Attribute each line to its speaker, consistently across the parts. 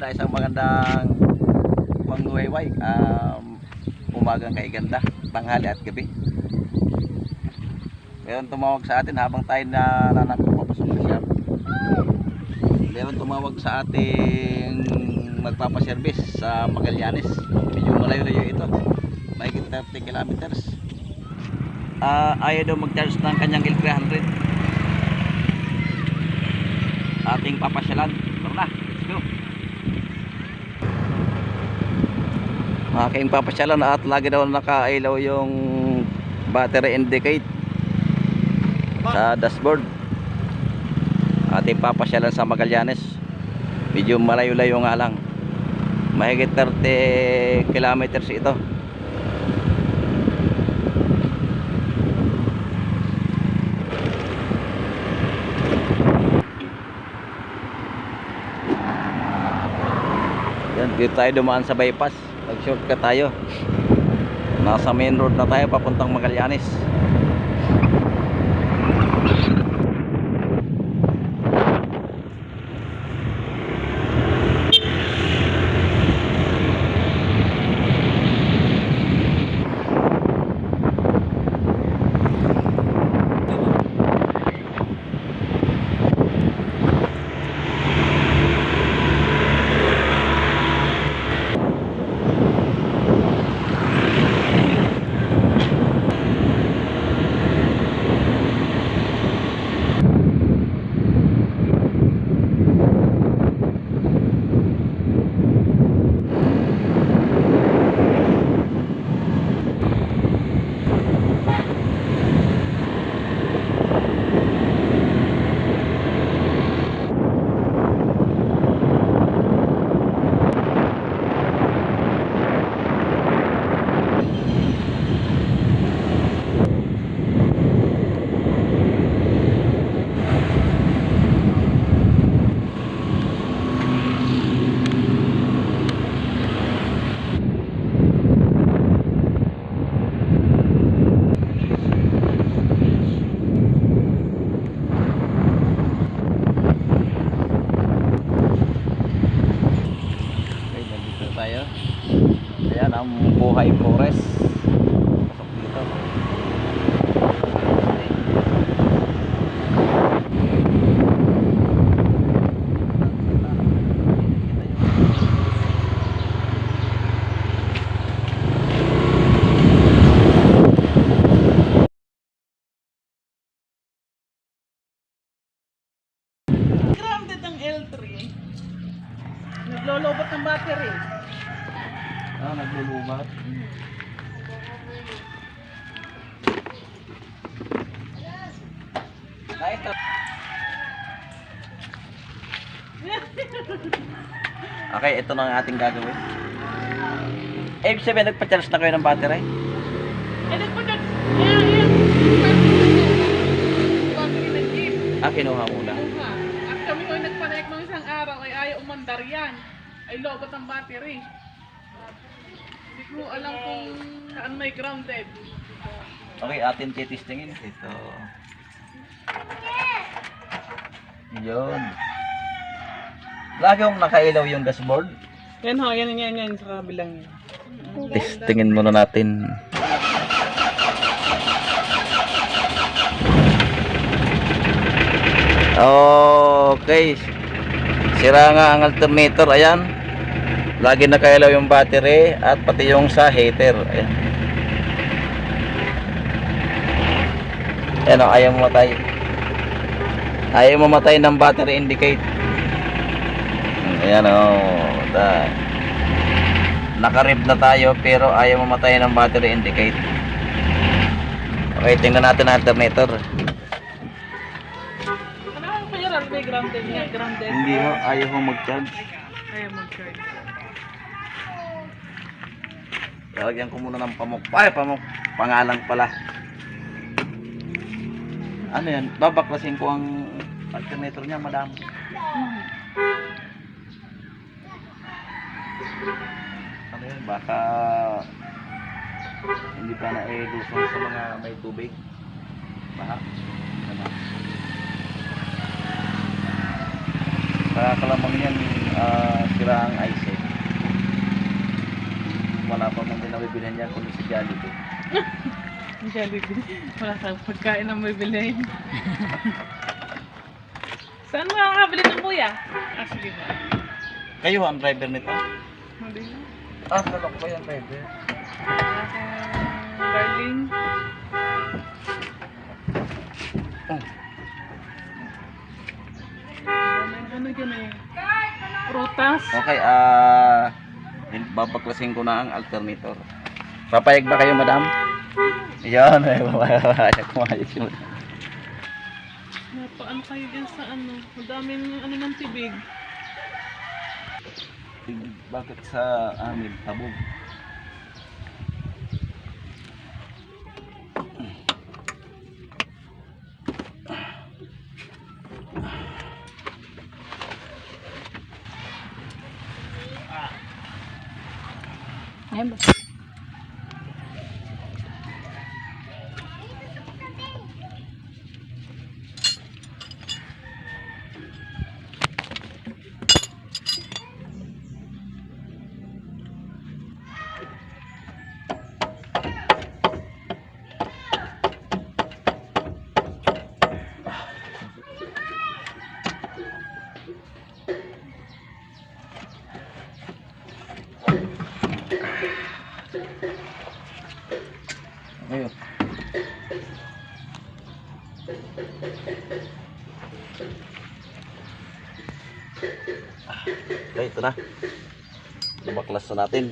Speaker 1: brad ay isang magandang kuwang luwayway um, umagang kay ganda tanghali at gabi. Meron tumawag sa atin habang tayo na nanak papasok na siya meron tumawag sa ating magpapaservice sa Magallanes. Medyo malayo-layo ito. Mahigit 30 kilometers. Ah, ayaw daw mag-charge ng kanyang L300 ating papasyalan. Tara na let's go aking papasyalan at lagi daw nakailaw yung battery indicate sa dashboard. Ating papasyalan sa Magallanes. Medyo malayo-layo nga lang. Mahigit 30 kilometers ito. Yan, dito tayo dumaan sa bypass. Nag-shortcut tayo. Nasa main road na tayo papuntang Magallanes. Okay, ito na ang ating gagawin. Eh, ibig sabihin, nagpa-charge na kayo ng battery?
Speaker 2: Eh, nagpagat. Ayan, ayan. Battery ng jeep.
Speaker 1: Ah, kinuha muna.
Speaker 2: Nga. At kami ko nagpanek ng isang araw ay ayaw umandar yan. Ay lobot ang battery. Hindi ko alam kung saan may grounded.
Speaker 1: Okay, atin titistingin. Ito. Yun. Lagi yung nakailaw yung dashboard.
Speaker 2: Yan ho, yan yan yan sa kabilang yan.
Speaker 1: Testingin muna natin. Okay. Sira nga ang alternator. Ayan. Lagi nakailaw yung battery at pati yung sa heater. Ayan. Ayan o, ayaw mamatay. Ayaw mamatay ng battery indicate. Ayan o. Da. Nakarib na tayo pero ayaw mamatay ng battery indicate. Okay, tingnan natin ang alternator.
Speaker 2: Ano ang panyaran? May grounded nga, grounded.
Speaker 1: Hindi ho, ayaw ho mag-charge.
Speaker 2: Ayaw mag-charge.
Speaker 1: Lalagyan ko muna ng pamuk. Ay, pamuk. Pangalan pala. Ano yan? Babaklasin ko ang alternator niya, madam. Ano yan? Baka hindi pa na eh lusong sa mga may tubig. Baka. Ano? Kaya kalamang yan, sira ang ice eh. Wala pa man din nabibilhan yan kundi si Jollibee.
Speaker 2: Jollibee. Wala kang pagkain na may bilhin. Saan makakabili ng kuya? Ah, sige ba?
Speaker 1: Kayo ang driver nito?
Speaker 2: Na.
Speaker 1: Ah, kala ko ba yung driver?
Speaker 2: Aking darling.
Speaker 1: Oh.
Speaker 2: Ano yun eh? Prutas.
Speaker 1: Okay, ah babaklasin ko na ang alternator. Papayag ba kayo, madam? Yan, eh, papayag ko ayos yun.
Speaker 2: Napaano kayo dyan sa ano? Ang daming ano ng tibig.
Speaker 1: Bakit sa amin, tabog?
Speaker 2: Ayan ba?
Speaker 1: Ayun. Okay, ito na. Na natin.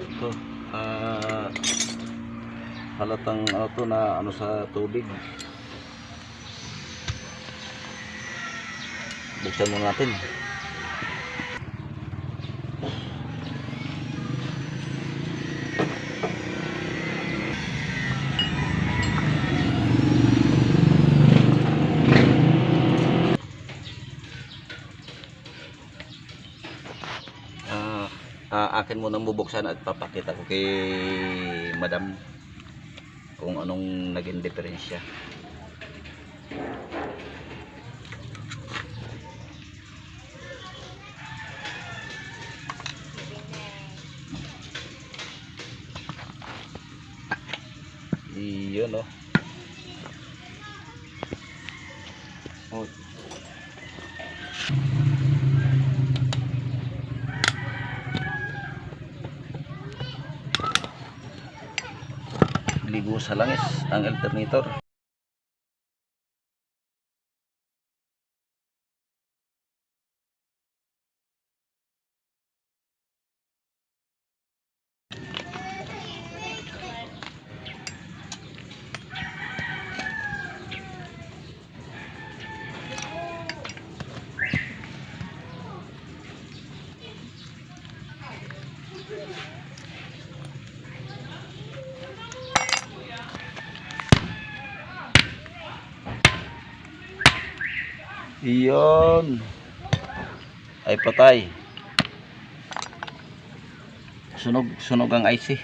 Speaker 1: Ito, ah, halatang ano to na ano sa tubig. Buksan muna natin. Akin muna bubuksan at papakita ko kay madam kung anong naging diferensya. Ligo sa langis ang alternator. Iyon. Ay patay. Sunog, sunog ang IC.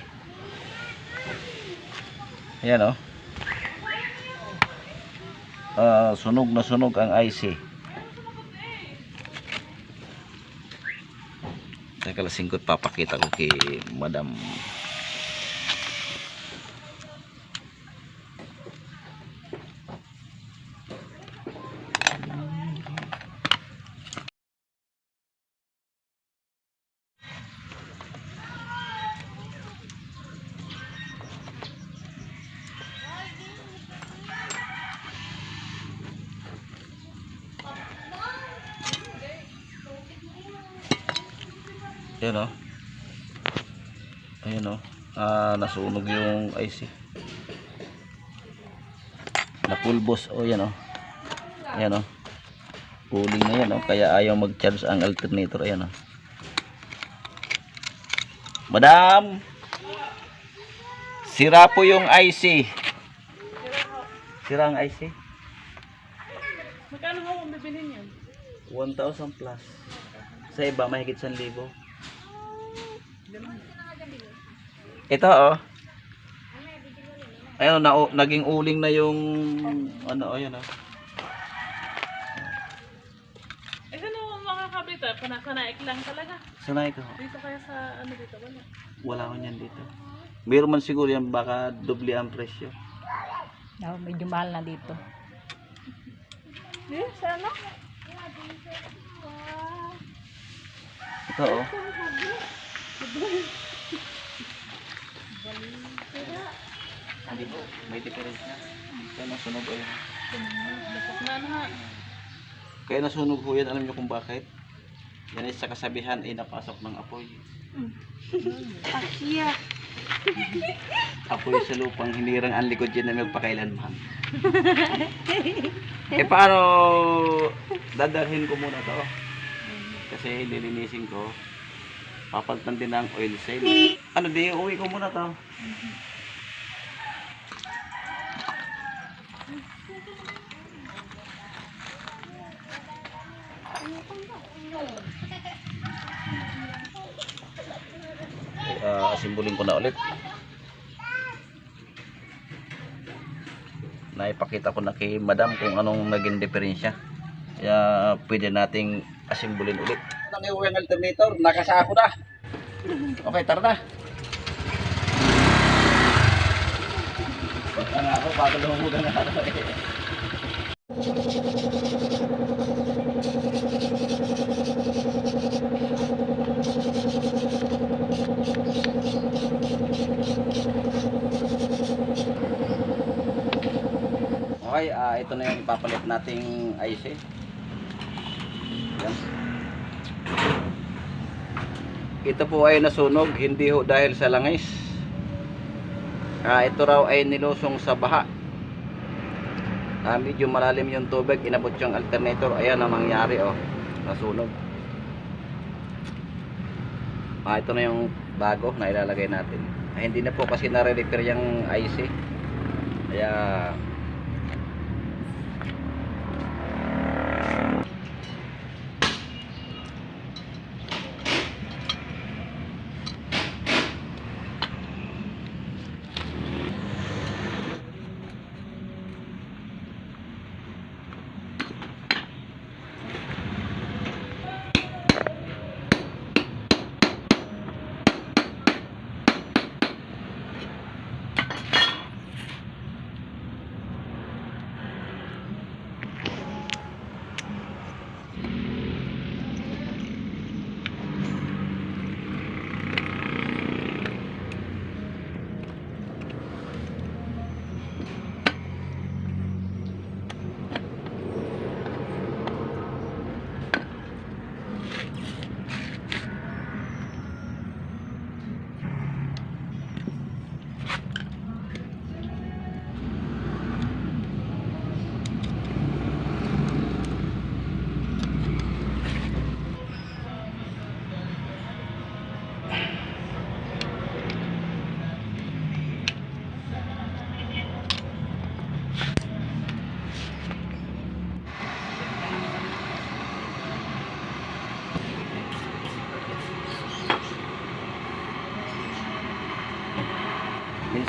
Speaker 1: Ayan oh. Ah, sunog na sunog ang IC. Teka lang singkot papakita ko kay Madam. Ayan o. Ayan o. Ah, nasunog yung IC. Napulbos. O, yan o. Ayan o. Cooling na yan o. Kaya ayaw mag-charge ang alternator. Ayan o. Madam! Sira po yung IC. Sira ang IC.
Speaker 2: Magkano ho ang bibilhin yan?
Speaker 1: 1,000 plus. Sa iba, mahigit 1,000. Ito oh. Ayun, na, naging uling na yung ano, ayun ah.
Speaker 2: Eh, saan mo makakabit ah? Panasanaik lang talaga.
Speaker 1: Sanay ko.
Speaker 2: Dito kaya sa ano dito, wala.
Speaker 1: Wala ko niyan dito. Meron man siguro yan, baka doble ang presyo.
Speaker 3: No, medyo mahal na dito.
Speaker 2: Eh, sa ano?
Speaker 1: Ito oh. Hindi po, may difference na. Kaya nasunog
Speaker 2: na ha.
Speaker 1: Kaya nasunog ho yan, alam niyo kung bakit? Yan ay sa kasabihan ay napasok ng apoy.
Speaker 3: Asya.
Speaker 1: Apoy sa lupang hinirang ang likod yan na magpakailanman. eh paano dadalhin ko muna to? Kasi lilinisin ko. Papalitan din ng oil seal. Ano di, uwi ko muna to. uh, simbolin ko na ulit naipakita ko na kay madam kung anong naging diferensya kaya pwede nating asimbulin ulit ang yung alternator nakasako na okay tara na Basta nga ako bago lumumugan na ako eh. Okay, ah ito na yung ipapalit nating IC. Yan. Ito po ay nasunog, hindi ho dahil sa langis. Ah, ito raw ay nilusong sa baha. Ah, medyo malalim yung tubig, inabot yung alternator. Ayan ang nangyari, oh. Nasunog. Ah, ito na yung bago na ilalagay natin. Ah, hindi na po kasi nare-repair yung IC. Kaya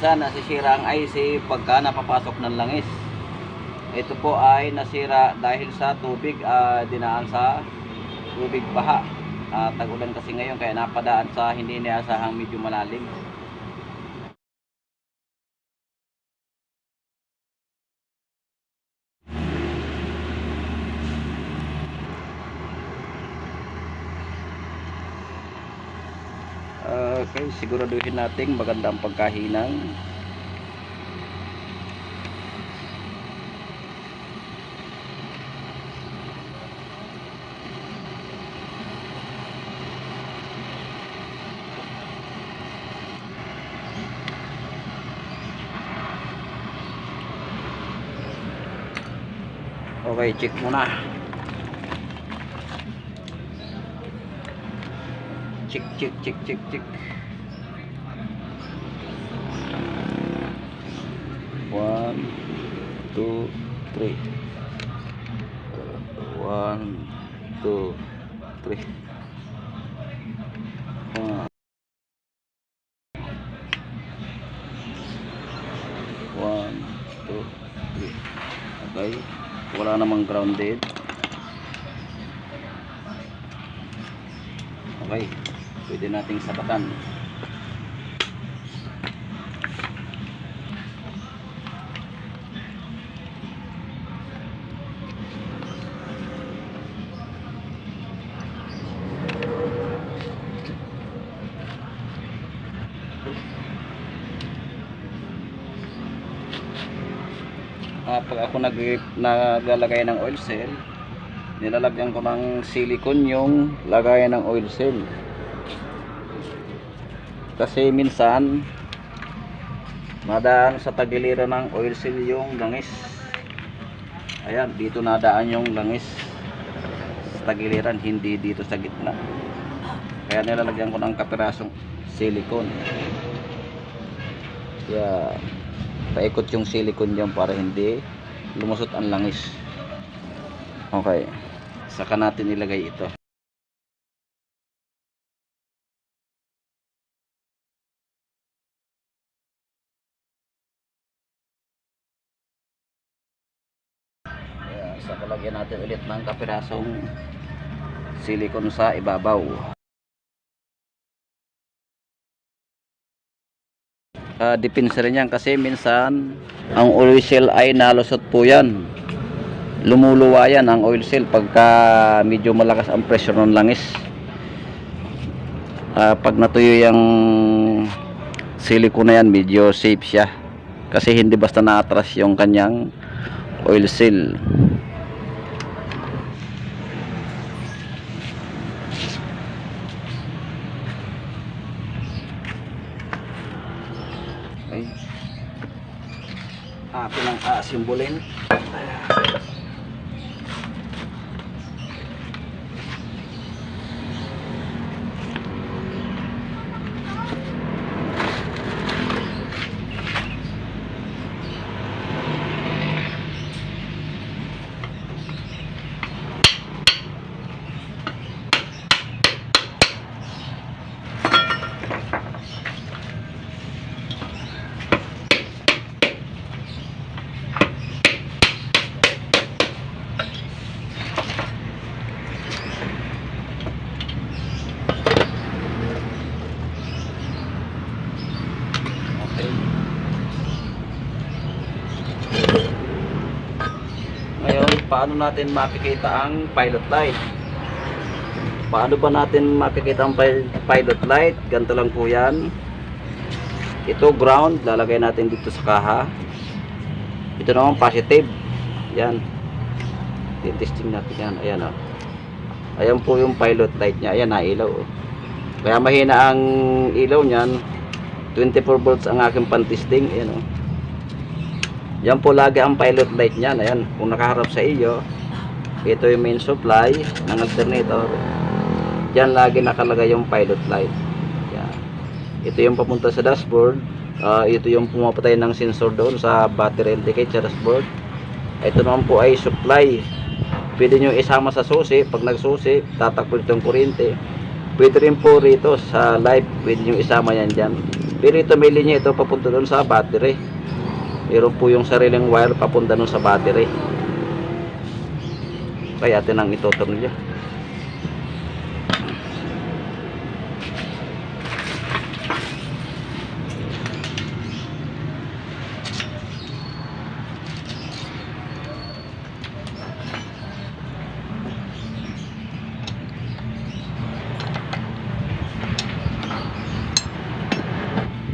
Speaker 1: Minsan nasisira ang IC pagka napapasok ng langis. Ito po ay nasira dahil sa tubig ah, dinaan sa tubig baha. Ah, tag-ulan kasi ngayon kaya napadaan sa hindi inaasahang medyo malalim. Ah, Okay, siguraduhin natin maganda ang pagkahinang. Okay, check muna. Check, check, check, check, check. 1 2 3 1 2 3 One, two, three. Okay. Wala namang grounded. Okay. Pwede nating sabatan. Ah, pag ako nag naglalagay ng oil cell, nilalagyan ko ng silicone yung lagayan ng oil cell. Kasi minsan madaan sa tagiliran ng oil cell yung langis. Ayan, dito nadaan yung langis sa tagiliran, hindi dito sa gitna. Kaya nilalagyan ko ng kapirasong silicone. Kaya paikot yung silicone dyan para hindi lumusot ang langis. Okay. Saka natin ilagay ito. Saka lagyan natin ulit ng kapirasong silicone sa ibabaw uh, depensa rin yan kasi minsan ang oil cell ay nalusot po yan. Lumuluwa yan ang oil cell pagka medyo malakas ang pressure ng langis. Ah, pag natuyo yung silicone na yan medyo safe siya. Kasi hindi basta na-atras yung kanyang oil cell Okay. Atin ang aasimbolin. Okay. Ngayon, paano natin makikita ang pilot light? Paano ba natin makikita ang pil- pilot light? Ganito lang po yan. Ito ground, lalagay natin dito sa kaha. Ito naman positive. Yan. Titesting natin yan. Ayan o. Ayan po yung pilot light niya. Ayan, nailaw. Oh. Kaya mahina ang ilaw niyan. 24 volts ang aking pantisting. Ayan o. Yan po lagi ang pilot light niyan. Ayan. Kung nakaharap sa iyo, ito yung main supply ng alternator. Diyan lagi nakalagay yung pilot light. Yan. Ito yung papunta sa dashboard. Ah, ito yung pumapatay ng sensor doon sa battery indicate sa dashboard. Ito naman po ay supply. Pwede nyo isama sa susi. Pag nagsusi, tatakbo itong kuryente. Pwede rin po rito sa live. Pwede nyo isama yan dyan. Pero ito may linya ito papunta doon sa battery. Meron po yung sariling wire papunta doon sa battery. Kaya atin ang itutornilyo.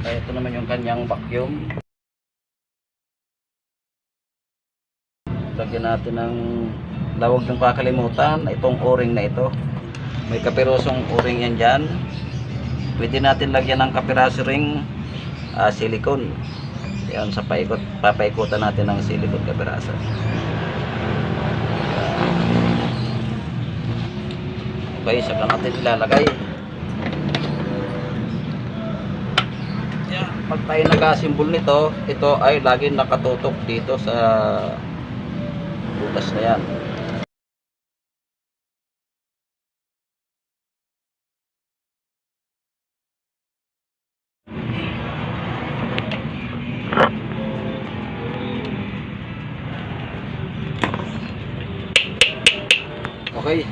Speaker 1: Kaya ito naman yung kanyang vacuum. Lagyan natin ng lawag ng kakalimutan. Itong o-ring na ito. May kapirosong o-ring yan dyan. Pwede natin lagyan ng kapiraso ring ah, silicone. Yan sa paikot, papaikutan natin ng silicone kapiraso. Okay, saka natin ilalagay. Yeah, pag tayo nag-asimbol nito, ito ay lagi nakatutok dito sa butas na yan. Okay.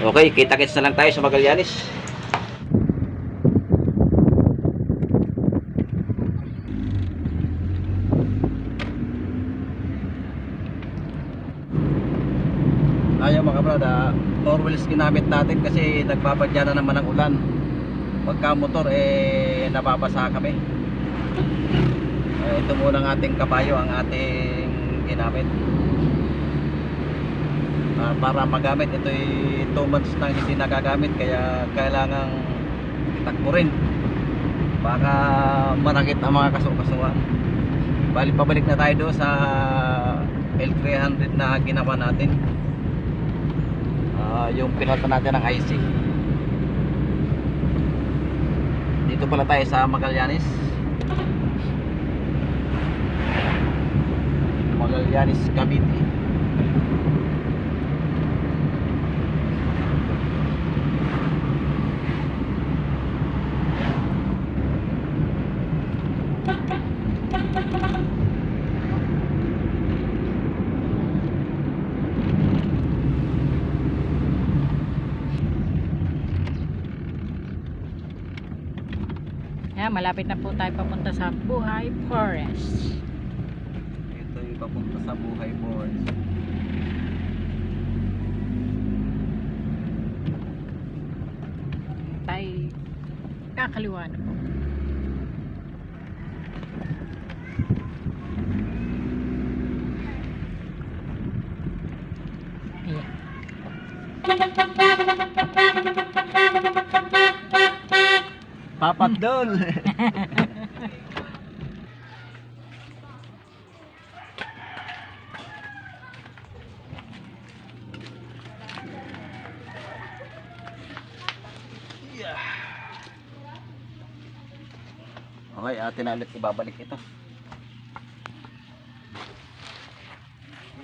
Speaker 1: Okay, kita-kits na lang tayo sa Magallanes. Ayaw mga brad, ah, four wheels ginamit natin kasi nagbabadya na naman ang ulan. Pagka motor eh nababasa kami. Eh, ito muna ang ating kabayo ang ating ginamit. Ah, para magamit ito 2 months nang hindi nagagamit kaya kailangang itakbo rin baka manakit ang mga kaso-kasuhan bali pabalik na tayo doon sa L300 na ginawa natin Yung pinalta natin ng IC dito pala tayo sa Magallanes. Magallanes Cavite
Speaker 3: Yan, malapit na po tayo papunta sa Buhay Forest.
Speaker 1: Ito yung papunta sa buhay boards.
Speaker 3: Tayo kakaliwa na po. Ayan.
Speaker 1: Papat dol. Okay, atin na ulit ibabalik ito.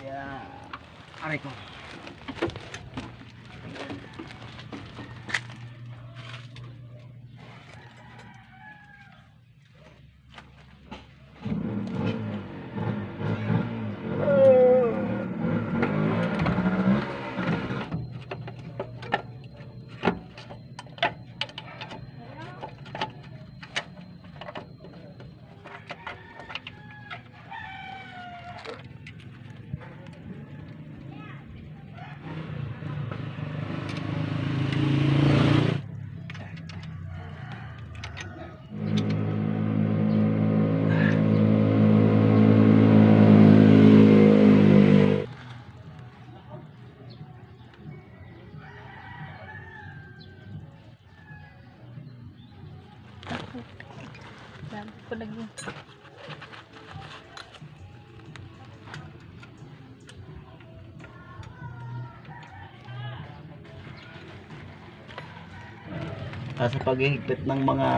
Speaker 1: Yeah. Aray ko. Sa paghihigpit ng mga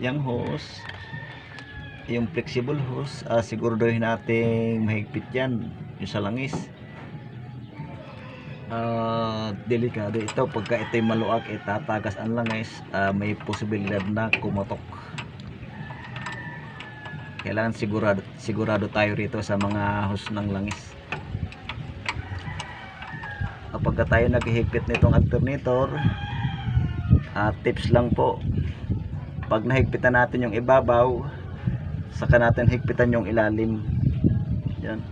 Speaker 1: young hose yung flexible hose ah, siguraduhin natin mahigpit yan yung sa langis. Ah, delikado ito. Pagka ito'y maluag itatagas ang langis ah, may posibilidad na kumotok. Kailangan sigurado, sigurado tayo rito sa mga hose ng langis. Kapag ka tayo naghihigpit nitong alternator Ah, tips lang po. Pag nahigpitan natin yung ibabaw saka natin higpitan yung ilalim. Yan.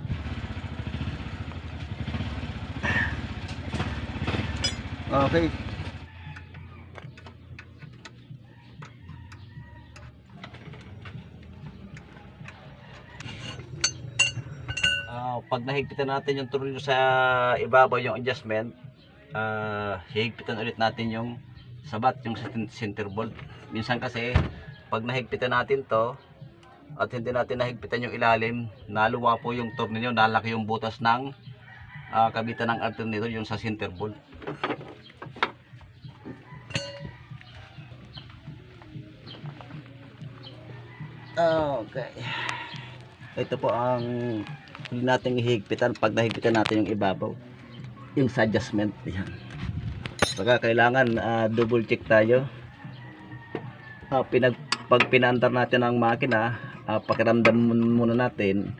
Speaker 1: Okay. Ah, pag nahigpitan natin yung tornilyo sa ibabaw yung adjustment ah hihigpitan ulit natin yung sabat yung center bolt. Minsan kasi pag nahigpitan natin to at hindi natin nahigpitan yung ilalim naluwa po yung tornilyo nalaki yung butas ng ah, kabitan ng alternator yung sa center bolt. Okay. Ito po ang huli nating hihigpitan pag nahigpitan natin yung ibabaw. Yung sa adjustment. Yan Saka kailangan ah, double check tayo. Ah, pinag pag pinaandar natin ang makina, ah, pakiramdam mun- muna natin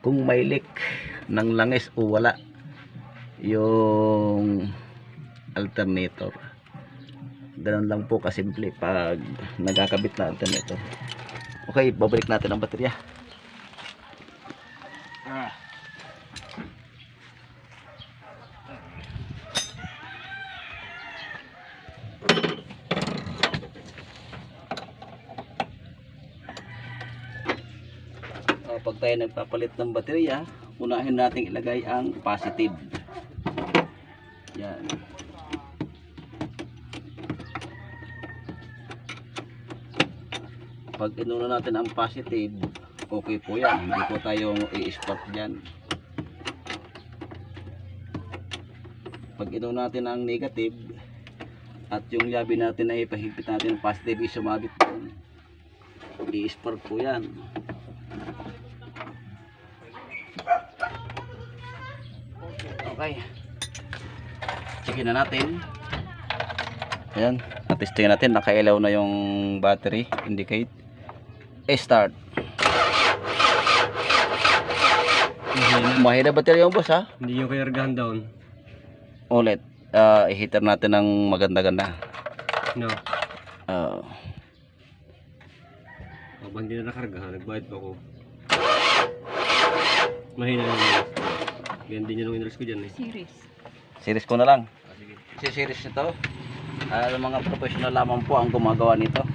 Speaker 1: kung may leak ng langis o wala. yung alternator. Ganun lang po kasimple pag nagkakabit na alternator. Okay, babalik natin ang baterya. Ah. Uh, pag tayo nagpapalit ng baterya, unahin natin ilagay ang positive. Yan. Pag inuna natin ang positive, okay po yan. Hindi po tayo i-spot dyan. Pag inuna natin ang negative, at yung yabi natin na ipahigpit natin positive is sumabit doon. I-spark po yan. Okay. Checkin na natin. Ayan. At-testing natin. Nakailaw na yung battery. Indicate. Eh, start. Mahina battery yung boss ha.
Speaker 4: Hindi yung kayargahan down.
Speaker 1: Ulit. Ah, i-heater natin ng maganda-ganda.
Speaker 4: No.
Speaker 1: Ah,
Speaker 4: Habang hindi na nakargahan, nagbayad pa ako. Mahina na Ganyan din yun ang inalis ko dyan eh.
Speaker 3: Series.
Speaker 1: series ko na lang.
Speaker 4: Ah, sige.
Speaker 1: Si series nito. Ah, mga professional lamang po ang gumagawa nito.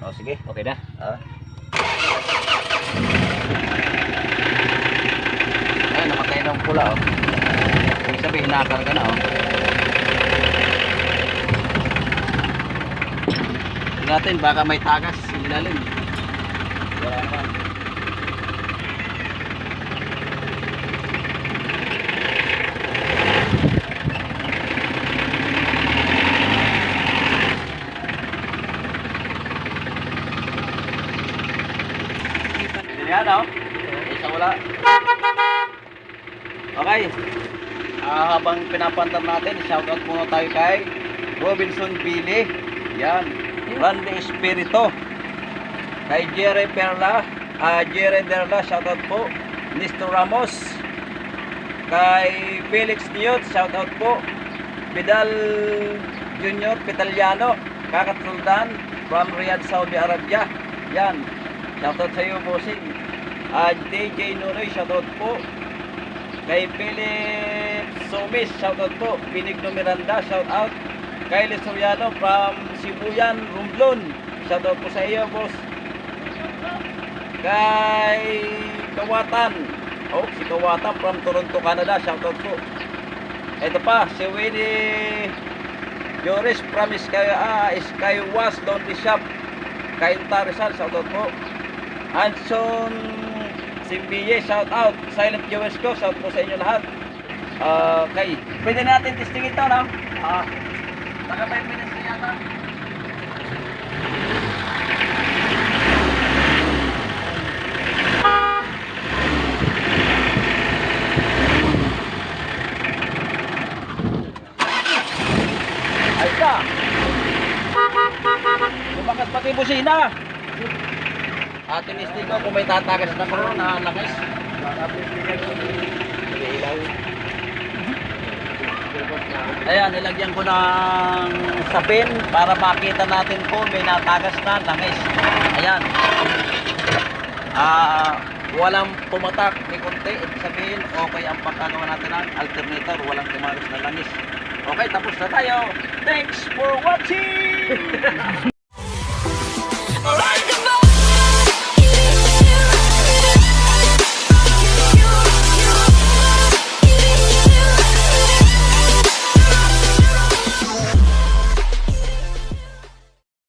Speaker 1: Oh, sige.
Speaker 4: Okay na.
Speaker 1: Ah. Ay, namatay ng pula oh. Ibig sabihin, nakarga na oh. Tingnan natin, baka may tagas sa ilalim. Wala naman. Yan oh. Isa wala. Okay. Ah, habang pinapantar natin, shoutout muna tayo kay Robinson Billy. Yan. Randy Espirito. Kay Jerry Perla. Ah, Jerry Derla, shoutout po. Nisto Ramos. Kay Felix Niyot, shoutout po. Vidal Junior Pitaliano. Kakat Sultan from Riyadh, Saudi Arabia. Yan. Shoutout sa iyo, bossing. Ah, DJ Nunoy, shoutout po. Kay Philip Somis, shoutout po. Binigno Miranda, shoutout. Kay Lesoriano from Sibuyan, Romblon. Shoutout po sa iyo, boss. Kay Kawatan. Oh, si Kawatan from Toronto, Canada. Shoutout po. Ito pa, si Winnie Joris from Sky, ah, Skywas Laundry Shop. Kay Tarizal, shoutout po. Anson Simbiye, shout out. Silent Viewers ko, shout po sa inyo lahat. Ah, Okay. Pwede natin testing ito, no? Ah. Naka 5 minutes na yata. Ayos na. Lumakas pati busina. Atin istig ko kung may tatagas na ko na langis. Ayan, nilagyan ko ng sapin para makita natin kung may natagas na langis. Ayan. Ah, walang pumatak ni konti. Ibig sabihin, okay ang pagkagawa natin ng alternator. Walang tumagas na langis. Okay, tapos na tayo. Thanks for watching!